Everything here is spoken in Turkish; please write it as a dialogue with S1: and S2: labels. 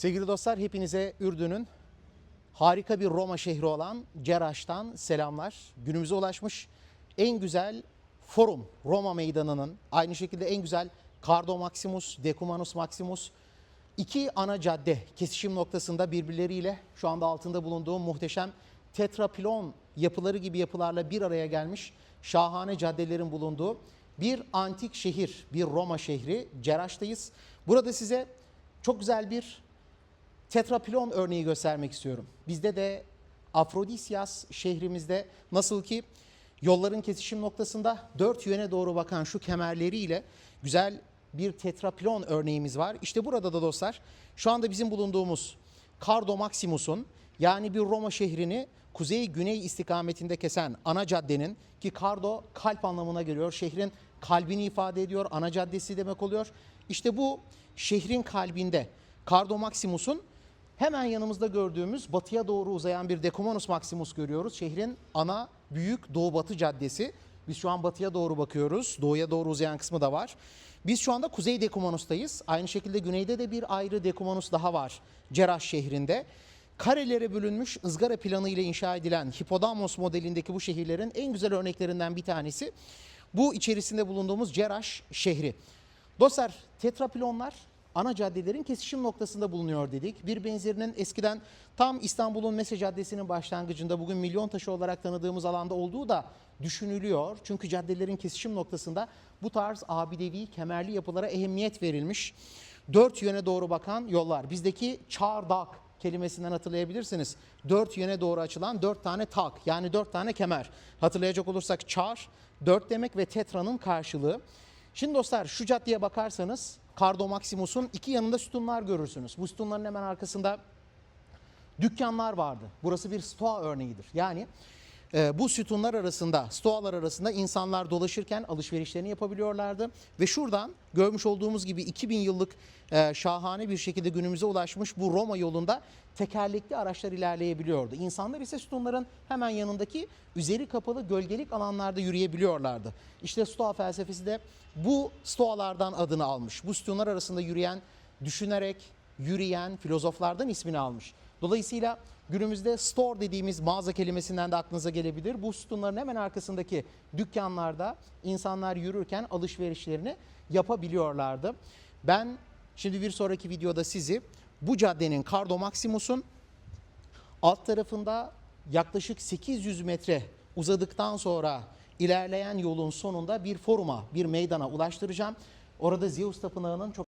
S1: Sevgili dostlar hepinize Ürdün'ün harika bir Roma şehri olan Ceraş'tan selamlar. Günümüze ulaşmış en güzel forum Roma meydanının aynı şekilde en güzel Cardo Maximus, Decumanus Maximus iki ana cadde kesişim noktasında birbirleriyle şu anda altında bulunduğum muhteşem tetrapilon yapıları gibi yapılarla bir araya gelmiş şahane caddelerin bulunduğu bir antik şehir, bir Roma şehri Ceraş'tayız. Burada size çok güzel bir tetrapilon örneği göstermek istiyorum. Bizde de Afrodisyas şehrimizde nasıl ki yolların kesişim noktasında dört yöne doğru bakan şu kemerleriyle güzel bir tetrapilon örneğimiz var. İşte burada da dostlar şu anda bizim bulunduğumuz Cardo Maximus'un yani bir Roma şehrini kuzey-güney istikametinde kesen ana caddenin ki Cardo kalp anlamına geliyor. Şehrin kalbini ifade ediyor. Ana caddesi demek oluyor. İşte bu şehrin kalbinde Cardo Maximus'un Hemen yanımızda gördüğümüz batıya doğru uzayan bir Decumanus Maximus görüyoruz. Şehrin ana büyük doğu batı caddesi. Biz şu an batıya doğru bakıyoruz. Doğuya doğru uzayan kısmı da var. Biz şu anda Kuzey Decumanus'tayız. Aynı şekilde güneyde de bir ayrı Decumanus daha var. Cerrah şehrinde. Karelere bölünmüş ızgara planı ile inşa edilen Hipodamos modelindeki bu şehirlerin en güzel örneklerinden bir tanesi. Bu içerisinde bulunduğumuz Cerrah şehri. Dostlar tetrapilonlar ana caddelerin kesişim noktasında bulunuyor dedik. Bir benzerinin eskiden tam İstanbul'un Mese Caddesi'nin başlangıcında bugün milyon taşı olarak tanıdığımız alanda olduğu da düşünülüyor. Çünkü caddelerin kesişim noktasında bu tarz abidevi kemerli yapılara ehemmiyet verilmiş. Dört yöne doğru bakan yollar. Bizdeki çardak kelimesinden hatırlayabilirsiniz. Dört yöne doğru açılan dört tane tak yani dört tane kemer. Hatırlayacak olursak çar dört demek ve tetra'nın karşılığı. Şimdi dostlar şu caddeye bakarsanız Cardo Maximus'un iki yanında sütunlar görürsünüz. Bu sütunların hemen arkasında dükkanlar vardı. Burası bir stoğa örneğidir. Yani e, bu sütunlar arasında, stoğalar arasında insanlar dolaşırken alışverişlerini yapabiliyorlardı. Ve şuradan görmüş olduğumuz gibi 2000 yıllık e, şahane bir şekilde günümüze ulaşmış bu Roma yolunda tekerlekli araçlar ilerleyebiliyordu. İnsanlar ise sütunların hemen yanındaki üzeri kapalı gölgelik alanlarda yürüyebiliyorlardı. İşte stoğa felsefesi de bu stoğalardan adını almış. Bu sütunlar arasında yürüyen, düşünerek, yürüyen filozoflardan ismini almış. Dolayısıyla günümüzde store dediğimiz mağaza kelimesinden de aklınıza gelebilir. Bu sütunların hemen arkasındaki dükkanlarda insanlar yürürken alışverişlerini yapabiliyorlardı. Ben şimdi bir sonraki videoda sizi bu caddenin Cardo Maximus'un alt tarafında yaklaşık 800 metre uzadıktan sonra ilerleyen yolun sonunda bir foruma, bir meydana ulaştıracağım. Orada Zeus Tapınağı'nın çok